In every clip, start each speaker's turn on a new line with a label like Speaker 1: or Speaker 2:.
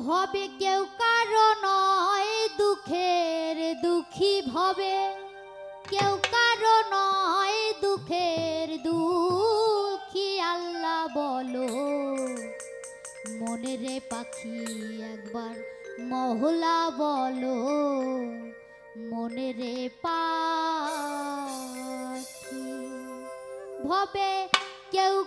Speaker 1: ভবে কেউ কারও নয়, দুঃখের দুঃখী ভবে। কেউ কারও নয়, দুঃখের দুঃখী, আল্লাহ বলো। মনে রে পাখি একবার মহলা বলো। মনে রে পাখি ভবে কেউ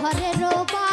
Speaker 1: ঘরের বা